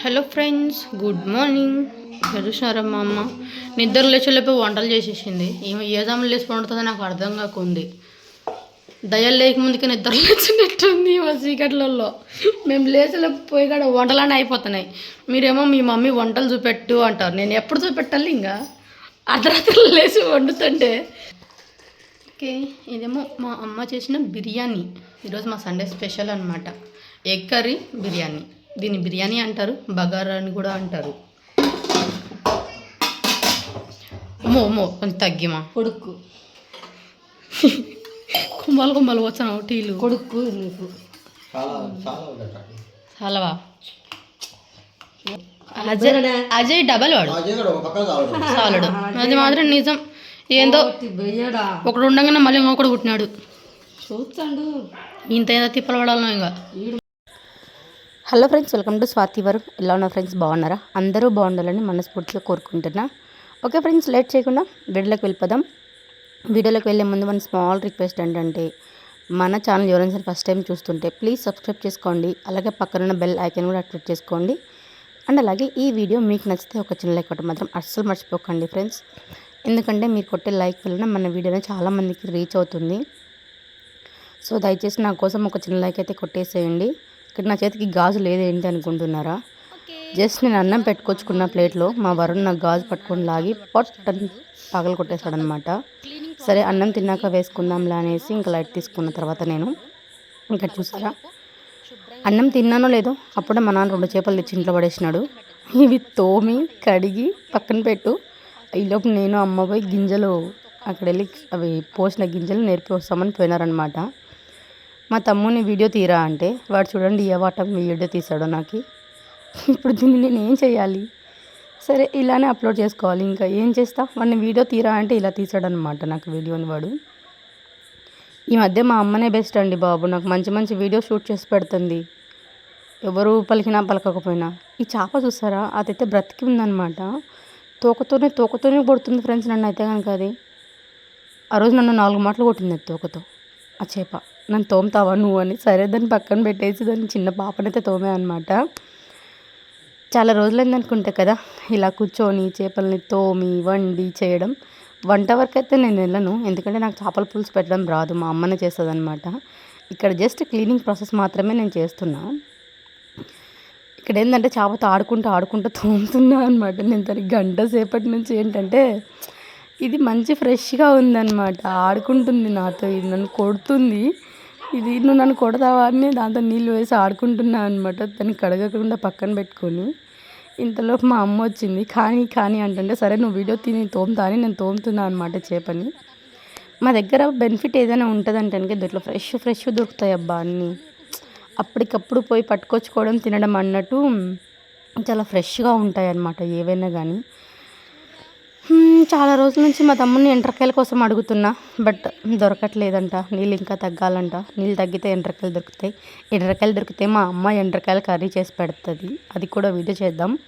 Hello friends good morning. చూసినారా మా అమ్మ? నిద్ర లేచలేపి వంటలు చేసేసింది. ఏమో ఏ జాములు లేచి వండుతుందో నాకు అర్థం కాకుంది. దయలు లేకముందుకే నిద్ర లేచినట్టుంది మా చీకట్లలో. మేము లేచలేకపోయి కాడ వంటలన్నీ అయిపోతున్నాయి. మీరేమో మీ మమ్మీ వంటలు చూపెట్టు అంటారు. నేను ఎప్పుడు చూపెట్టాలి ఇంకా? అర్ధరాత్రులు లేచి వండుతుంటే. ఓకే ఇదేమో మా అమ్మ చేసిన బిర్యానీ. ఈరోజు మా సండే స్పెషల్ అనమాట ఎగ్ కర్రీ బిర్యానీ. దీన్ని బిర్యానీ అంటారు బగారా అని కూడా అంటారు. అమ్మో అమ్మో కొంచెం తగ్గిమా? కొడుకు. కుమ్మలు కుమ్మలు వచ్చాను టీలు. కొడుకు నీకు. చాలా చాలా ఉండట చాలవా? అజయ్ అజయ్ డబల్ వాడు. చాలడు. అది మాత్రం నిజం. ఏందో ఒకడు ఉండగానే మళ్ళీ ఇంకొకడు పుట్టినాడు. చూస్తాడు. ఇంత ఏదో తిప్పలు పడాలను ఇంకా. Hello friends welcome to Swathi వరకు. ఎలా ఉన్నా ఫ్రెండ్స్? బాగున్నారా? అందరూ బాగుండాలని మనస్ఫూర్తిగా కోరుకుంటున్నా. ఓకే ఫ్రెండ్స్ లేట్ చేయకుండా వీడియోలోకి వెళ్ళిపోదాం. వీడియోలోకి వెళ్ళే ముందు మన స్మాల్ రిక్వెస్ట్ ఏంటంటే మన ఛానల్ ఎవరైనా ఫస్ట్ టైం చూస్తుంటే ప్లీజ్ సబ్స్క్రైబ్ చేసుకోండి. అలాగే పక్కనున్న బెల్ ఐకాన్ కూడా యాక్టివేట్ చేసుకోండి. అండ్ అలాగే ఈ వీడియో మీకు నచ్చితే ఒక చిన్న లైక్ ఒకటి మాత్రం అస్సలు మర్చిపోకండి ఫ్రెండ్స్. ఎందుకంటే మీరు కొట్టే లైక్ వలన మన వీడియోనే చాలామందికి రీచ్ అవుతుంది. సో దయచేసి నా కోసం ఒక చిన్న లైక్ అయితే కొట్టేసేయండి. ఇక్కడ నా చేతికి గాజు లేదేంటి అనుకుంటున్నారా? జస్ట్ నేను అన్నం పెట్టుకొచ్చుకున్న ప్లేట్లో మా వరుణ్ నాకు గాజు పట్టుకొని లాగి పొట్ అని పగలు కొట్టేశాడనమాట సరే అన్నం తిన్నాక వేసుకుందాంలా అనేసి ఇంకా లైట్ తీసుకున్న తర్వాత నేను ఇంకా చూసారా? అన్నం తిన్నానో లేదో అప్పుడే మా నాన్న రెండు చేపలు తెచ్చి ఇంట్లో పడేసినాడు. ఇవి తోమి కడిగి పక్కన పెట్టు. ఈలోపు నేను అమ్మ పోయి గింజలు అక్కడ వెళ్ళి అవి పోసిన గింజలు నేర్పి వస్తామని పోయినారనమాట. మా తమ్ముని వీడియో తీరా అంటే వాడు చూడండి ఏ వాటం వీడియో తీసాడో నాకు. ఇప్పుడు దీన్ని నేను ఏం చేయాలి? సరే ఇలానే అప్లోడ్ చేసుకోవాలి. ఇంకా ఏం చేస్తా? వాడిని వీడియో తీరా అంటే ఇలా తీసాడనమాట నాకు వీడియోని వాడు. ఈ మధ్య మా అమ్మనే బెస్ట్ అండి బాబు. నాకు మంచి మంచి వీడియో షూట్ చేసి పెడుతుంది. ఎవరు పలికినా పలకకపోయినా. ఈ చేప చూసారా? అదైతే బ్రతికి ఉందనమాట తోకతోనే తోకతోనే కొడుతుంది ఫ్రెండ్స్ నన్ను అయితే కనుక అది. ఆ రోజు నన్ను నాలుగు మాటలు కొట్టింది అది తోకతో. ఆ చేప. నన్ను తోముతావా నువ్వు అని. సరే దాన్ని పక్కన పెట్టేసి దాన్ని చిన్న పాపనైతే తోమే అనమాట చాలా రోజులైంది అనుకుంటా కదా ఇలా కూర్చొని చేపల్ని తోమి వండి చేయడం. వంట వరకు అయితే నేను వెళ్ళను ఎందుకంటే నాకు చేపల పులుసు పెట్టడం రాదు మా అమ్మనే చేస్తుంది అనమాట ఇక్కడ జస్ట్ క్లీనింగ్ ప్రాసెస్ మాత్రమే నేను చేస్తున్నా. ఇక్కడ ఏంటంటే చేపతో ఆడుకుంటూ ఆడుకుంటూ తోముతున్నా అనమాట నేను దానికి గంట సేపటి నుంచి ఏంటంటే ఇది మంచి ఫ్రెష్గా ఉందన్నమాట. ఆడుకుంటుంది నాతో ఇది నన్ను కొడుతుంది. ఇది నువ్వు నన్ను కొడతావా అని దాంతో నీళ్ళు వేసి ఆడుకుంటున్నాను అనమాట దాన్ని కడగకుండా పక్కన పెట్టుకొని. ఇంతలోపు మా అమ్మ వచ్చింది. కానీ కానీ అంటుంటే సరే నువ్వు వీడియో తిని తోముతా అని నేను తోముతున్నా అనమాట చేపని. మా దగ్గర బెనిఫిట్ ఏదైనా ఉంటుందంటే కనుక దీంట్లో ఫ్రెష్ ఫ్రెష్ దొరుకుతాయి అబ్బా అన్నీ. అప్పటికప్పుడు పోయి పట్టుకొచ్చుకోవడం తినడం అన్నట్టు చాలా ఫ్రెష్గా ఉంటాయి అన్నమాట ఏవైనా కానీ. చాలా రోజుల నుంచి మా తమ్ముడిని ఎండ్రకాయల కోసం అడుగుతున్నా బట్ దొరకట్లేదంట. నీళ్ళు ఇంకా తగ్గాలంట. నీళ్ళు తగ్గితే ఎండ్రకాయలు దొరుకుతాయి. ఎండ్రకాయలు దొరికితే మా అమ్మ ఎండ్రకాయలు కర్రీ చేసి పెడుతుంది. అది కూడా వీడియో చేద్దాం.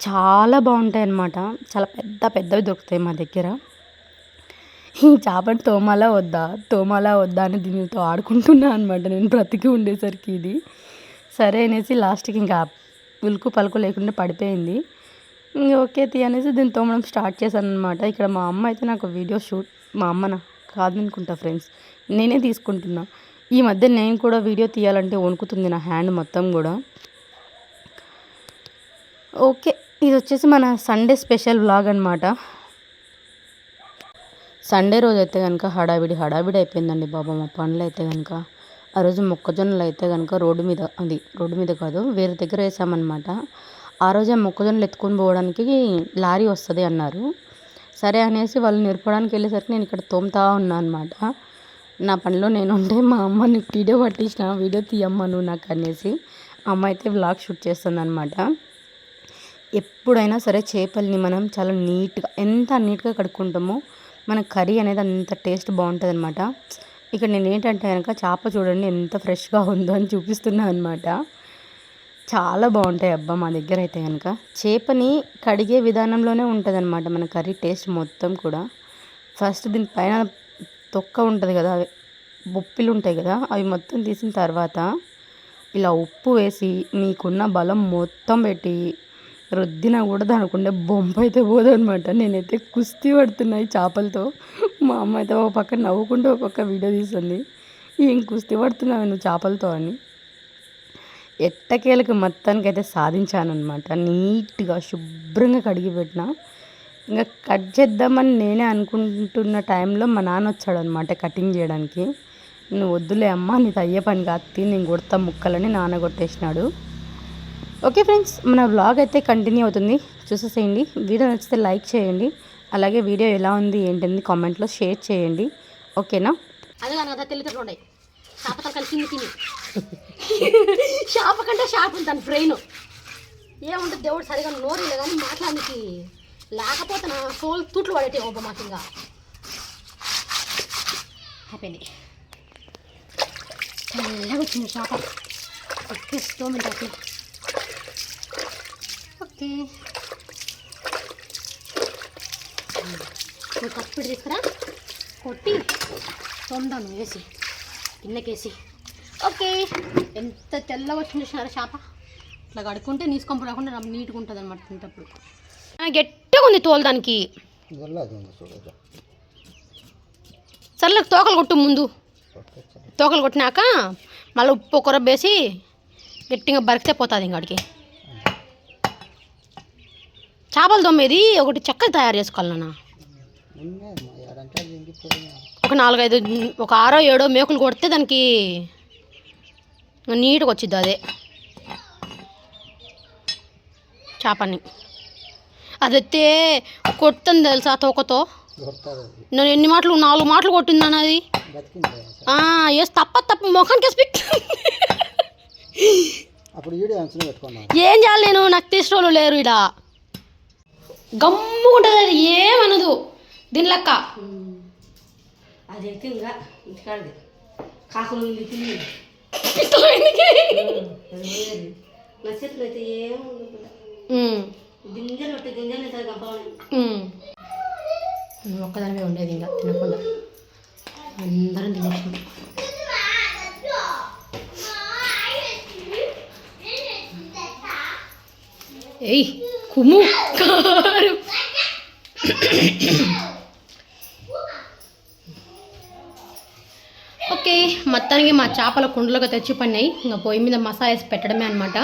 చాలా బాగుంటాయి అన్నమాట చాలా పెద్ద పెద్దవి దొరుకుతాయి మా దగ్గర. ఈ చేపని తోమాలా వద్దా? తోమాలా వద్దా అని దీనితో ఆడుకుంటున్నా అనమాట నేను బ్రతికి ఉండేసరికి ఇది. సరే అనేసి లాస్ట్కి ఇంకా ఉలుకు పలుకు లేకుండా పడిపోయింది. ఓకే తీ అనేసి దీన్ని తోమడం స్టార్ట్ చేశాను అనమాట ఇక్కడ మా అమ్మ అయితే నాకు వీడియో షూట్ మా అమ్మన కాదనుకుంటా ఫ్రెండ్స్ నేనే తీసుకుంటున్నా. ఈ మధ్య నేను కూడా వీడియో తీయాలంటే వణుకుతుంది నా హ్యాండ్ మొత్తం కూడా. ఓకే ఇది వచ్చేసి మన సండే స్పెషల్ వ్లాగ్ అనమాట సండే రోజు అయితే కనుక హడావిడి హడావిడి అయిపోయిందండి బాబా మా పనులు అయితే కనుక ఆ రోజు మొక్కజొన్నలు అయితే కనుక రోడ్డు మీద అది రోడ్డు మీద కాదు వేరే దగ్గర వేసామన్నమాట. ఆ రోజే మొక్కజొన్నలు ఎత్తుకొని పోవడానికి లారీ వస్తుంది అన్నారు. సరే అనేసి వాళ్ళు నేర్పడానికి వెళ్ళేసరికి నేను ఇక్కడ తోముతా ఉన్నా అనమాట నా పనిలో నేను ఉంటే మా అమ్మ నీకు వీడియో పట్టించిన వీడియో తీయమ్మ నువ్వు నాకు అనేసి అమ్మ అయితే వ్లాగ్ షూట్ చేస్తుంది అనమాట ఎప్పుడైనా సరే చేపల్ని మనం చాలా నీట్గా ఎంత నీట్గా కడుక్కుంటామో మన కర్రీ అనేది అంత టేస్ట్ బాగుంటుంది అనమాట ఇక్కడ నేను ఏంటంటే కనుక చేప చూడండి ఎంత ఫ్రెష్గా ఉందో అని చూపిస్తున్నాను అనమాట చాలా బాగుంటాయి అబ్బా మా దగ్గర అయితే కనుక చేపని కడిగే విధానంలోనే ఉంటుంది అనమాట మన కర్రీ టేస్ట్ మొత్తం కూడా. ఫస్ట్ దీని పైన తొక్క ఉంటుంది కదా అవి బొప్పిలు ఉంటాయి కదా అవి మొత్తం తీసిన తర్వాత ఇలా ఉప్పు వేసి మీకున్న బలం మొత్తం పెట్టి రుద్దినా కూడా దానికుండే బొంప అయితే పోదనమాట నేనైతే కుస్తీ పడుతున్నాయి చేపలతో. మా అమ్మ అయితే ఒక పక్క నవ్వుకుంటూ ఒక పక్క వీడియో తీస్తుంది. ఏం కుస్తీ పడుతున్నావు నువ్వు చేపలతో అని. ఎట్టకేలకు మొత్తానికి అయితే సాధించానమాట నీట్గా శుభ్రంగా కడిగి పెట్టిన. ఇంకా కట్ చేద్దామని నేనే అనుకుంటున్న టైంలో మా నాన్న వచ్చాడు అనమాట కటింగ్ చేయడానికి. నువ్వు వద్దులే అమ్మ నీకు అయ్యే పని కాదు నేను కొడతా ముక్కలని నాన్న కొట్టేసినాడు. ఓకే ఫ్రెండ్స్ మన బ్లాగ్ అయితే కంటిన్యూ అవుతుంది. చూసేసేయండి. వీడియో నచ్చితే లైక్ చేయండి. అలాగే వీడియో ఎలా ఉంది ఏంటని కామెంట్లో షేర్ చేయండి. ఓకేనా? అదే కానీ కదా తిని. షాప్ కంటే షాప్ ఉంది దాని బ్రెయిన్ ఏముంటుంది దేవుడు సరిగా నోరు ఇలా కానీ మాట్లాడానికి లేకపోతే నా సోల్ తూట్లు పడేటి ఒబ్బ మాకు ఇంకా అయిపోయింది చల్లగా వచ్చింది చేప. ఓకే స్టోమ్ ఓకే ఓకే నువ్వు కప్పుడు తీసుకురా. కొట్టి తొందాను వేసి గిన్నెకేసి. ఓకే. ఎంత తెల్లగా వచ్చింది చూసినారా చేప ఇట్లా కడుక్కుంటే నీసుకొంపు రాకుండా నీట్గా ఉంటుంది అనమాట తింటప్పుడు గట్టిగా ఉంది తోలు దానికి. సర్లే తోకలు కొట్టు ముందు. తోకలు కొట్టినాక మళ్ళీ ఉప్పు కూర వేసి గట్టిగా బరికితే పోతుంది ఇంకాడికి చేపలు తొమ్మేది ఒకటి చెక్కలు తయారు చేసుకోవాలి నాన్న. ఒక నాలుగైదు ఒక ఆరో ఏడో మేకులు కొడితే దానికి నీట్గా వచ్చిద్ది అదే. చేపని. అదైతే కొడుతుంది తెలుసా తోకతో? నేను ఎన్ని మాటలు నాలుగు మాటలు కొట్టిందని అది వేసి తప్ప తప్ప ముఖానికి వేసి ఏం చేయాలి నేను? నాకు తీసుకోలు లేరు ఇడ గమ్ము ఉంటుంది అది ఏమనదు దీని లెక్క. అదైతే ఇంకా కాకులు ఉంది అయితే గింజలు గింజలు ఒక్కదానివే ఉండేది ఇంకా తినకుండా అందరం తినేసాం ఏయ్ కుమ్ము కారు ఓకే మొత్తానికి మా చేపల కుండలోకి తెచ్చి పడినాయి ఇంకా పొయ్యి మీద మసాలా వేసి పెట్టడమే అనమాట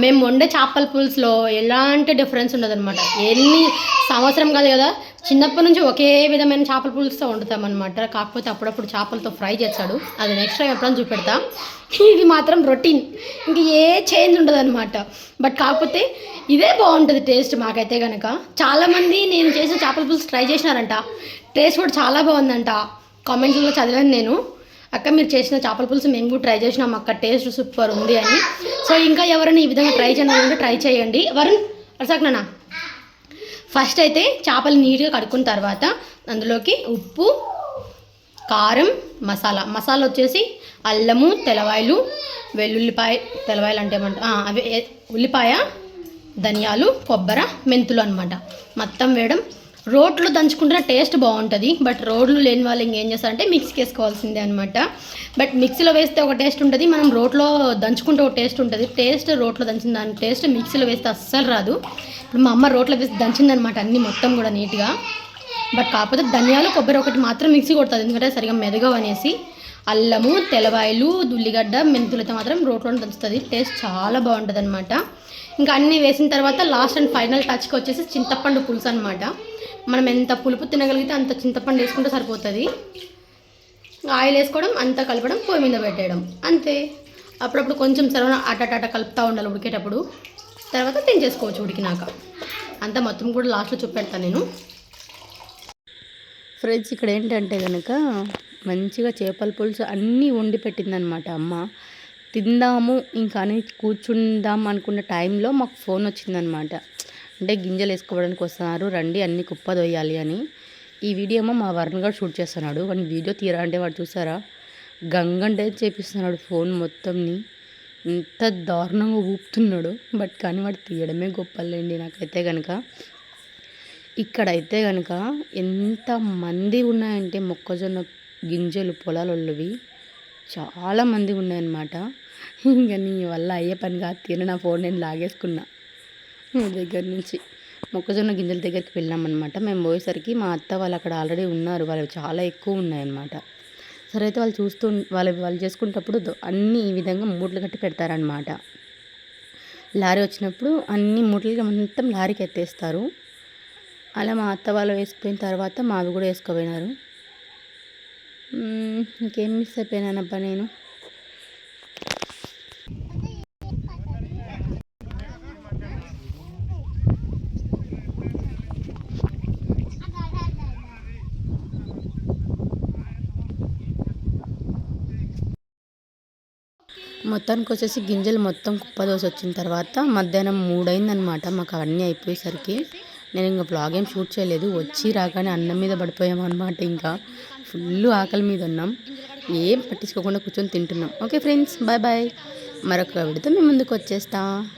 మేము వండే చేపల పులుసులో ఎలాంటి డిఫరెన్స్ ఉండదన్నమాట. ఎన్ని సంవత్సరం కాదు కదా చిన్నప్పటి నుంచి ఒకే విధమైన చేపల పులుసుతో వండుతాం అనమాట కాకపోతే అప్పుడప్పుడు చేపలతో ఫ్రై చేస్తాడు. అది నెక్స్ట్ టైం ఎప్పుడైనా చూపెడతా. ఇది మాత్రం రొటీన్. ఇంక ఏ చేంజ్ ఉండదన్నమాట. బట్ కాకపోతే ఇదే బాగుంటుంది టేస్ట్ మాకైతే కనుక చాలామంది నేను చేసిన చేపల పులుసు ట్రై చేసినారంట. టేస్ట్ కూడా చాలా బాగుందంట. కామెంట్స్లో చదివాను నేను. అక్క మీరు చేసిన చేపల పులుసు మేము కూడా ట్రై చేసినాం అక్క. టేస్ట్ సూపర్ ఉంది అని. సో ఇంకా ఎవరైనా ఈ విధంగా ట్రై చేయాలంటే ట్రై చేయండి. వరుణ్ అరసాకనా ఫస్ట్ అయితే చేపలు నీట్గా కడుక్కున్న తర్వాత అందులోకి ఉప్పు కారం మసాలా. మసాలా వచ్చేసి అల్లము తెల్లవాయలు వెల్లుల్లిపాయ తెలవాయలు అంటే ఏమంట అవి ఉల్లిపాయ ధనియాలు కొబ్బరి మెంతులు అనమాట మొత్తం వేయడం రోట్లో దంచుకుంటే టేస్ట్ బాగుంటుంది బట్ రోడ్లు లేని వాళ్ళు ఇంకేం చేస్తారంటే మిక్సీకి వేసుకోవాల్సిందే అనమాట బట్ మిక్సీలో వేస్తే ఒక టేస్ట్ ఉంటుంది మనం రోట్లో దంచుకుంటే ఒక టేస్ట్ ఉంటుంది. టేస్ట్ రోట్లో దంచిన దాని టేస్ట్ మిక్సీలో వేస్తే అస్సలు రాదు. ఇప్పుడు మా అమ్మ రోట్లో వేసి దంచిందనమాట అన్నీ మొత్తం కూడా నీట్గా. బట్ కాకపోతే ధనియాలు కొబ్బరి ఒకటి మాత్రం మిక్సీ కొడుతుంది ఎందుకంటే సరిగా మెదగవు అనేసి. అల్లము తెలవాయలు ఉల్లిగడ్డ మెంతులతో మాత్రం రోట్లో దంచుతుంది. టేస్ట్ చాలా బాగుంటుంది అనమాట ఇంకా అన్నీ వేసిన తర్వాత లాస్ట్ అండ్ ఫైనల్ టచ్కి వచ్చేసి చింతపండు పులుసు అనమాట మనం ఎంత పులుపు తినగలిగితే అంత చింతపండు వేసుకుంటే సరిపోతుంది. ఆయిల్ వేసుకోవడం అంతా కలపడం పొయ్యి మీద పెట్టేయడం. అంతే. అప్పుడప్పుడు కొంచెం సరవన అటాట కలుపుతూ ఉండాలి ఉడికేటప్పుడు. తర్వాత తినేసుకోవచ్చు ఉడికినాక. అంతా మొత్తం కూడా లాస్ట్లో చూపెడతాను నేను. ఫ్రెండ్స్ ఇక్కడ ఏంటంటే కనుక మంచిగా చేపల పులుసు అన్నీ వండి పెట్టిందనమాట అమ్మ. తిందాము ఇంకా అని కూర్చుందాం అనుకున్న టైంలో మాకు ఫోన్ వచ్చిందనమాట. అంటే గింజలు వేసుకోవడానికి వస్తున్నారు రండి అన్ని కుప్పదొయ్యాలి అని. ఈ వీడియోమో మా వరుణ్ గారు షూట్ చేస్తున్నాడు. వాడిని వీడియో తీరా అంటే వాడు చూసారా? గంగంటే చేపిస్తున్నాడు ఫోన్ మొత్తంని. ఇంత దారుణంగా ఊపుతున్నాడు. బట్ కానీ వాడు తీయడమే గొప్పలేండి నాకైతే కనుక ఇక్కడైతే కనుక ఎంత మంది ఉన్నాయంటే మొక్కజొన్న గింజలు పొలాలలోవి చాలా మంది ఉన్నాయన్నమాట. ఇంకా నీ వల్ల అయ్యే పని కాదు. తిన నా ఫోన్ నేను లాగేసుకున్నా. మీ దగ్గర నుంచి మొక్కజొన్న గింజల దగ్గరికి వెళ్ళామన్నమాట మేము పోయేసరికి మా అత్త వాళ్ళు అక్కడ ఆల్రెడీ ఉన్నారు. వాళ్ళు చాలా ఎక్కువ ఉన్నాయన్నమాట. సరే అయితే వాళ్ళు చూస్తూ వాళ్ళు వాళ్ళు చేసుకునేటప్పుడు అన్నీ ఈ విధంగా మూటలు కట్టి పెడతారనమాట లారీ వచ్చినప్పుడు అన్ని మూటలుగా మొత్తం లారీకి ఎత్తేస్తారు. అలా మా అత్త వాళ్ళు వేసుకుపోయిన తర్వాత మావి కూడా వేసుకోపోయినారు. ఇంకేం మిస్ అయిపోయినానబ్బా నేను? మొత్తానికి వచ్చేసి గింజలు మొత్తం కుప్పదోసి వచ్చిన తర్వాత మధ్యాహ్నం మూడైందనమాట మాకు అవన్నీ అయిపోయేసరికి నేను ఇంకా బ్లాగ్ ఏం షూట్ చేయలేదు. వచ్చి రాగానే అన్నం మీద పడిపోయాం అనమాట ఇంకా. ఫుల్ ఆకలి మీద ఉన్నాం. ఏం పట్టించుకోకుండా కూర్చొని తింటున్నాం. Okay friends bye bye. మరొక విడితో మీ ముందుకు వచ్చేస్తా.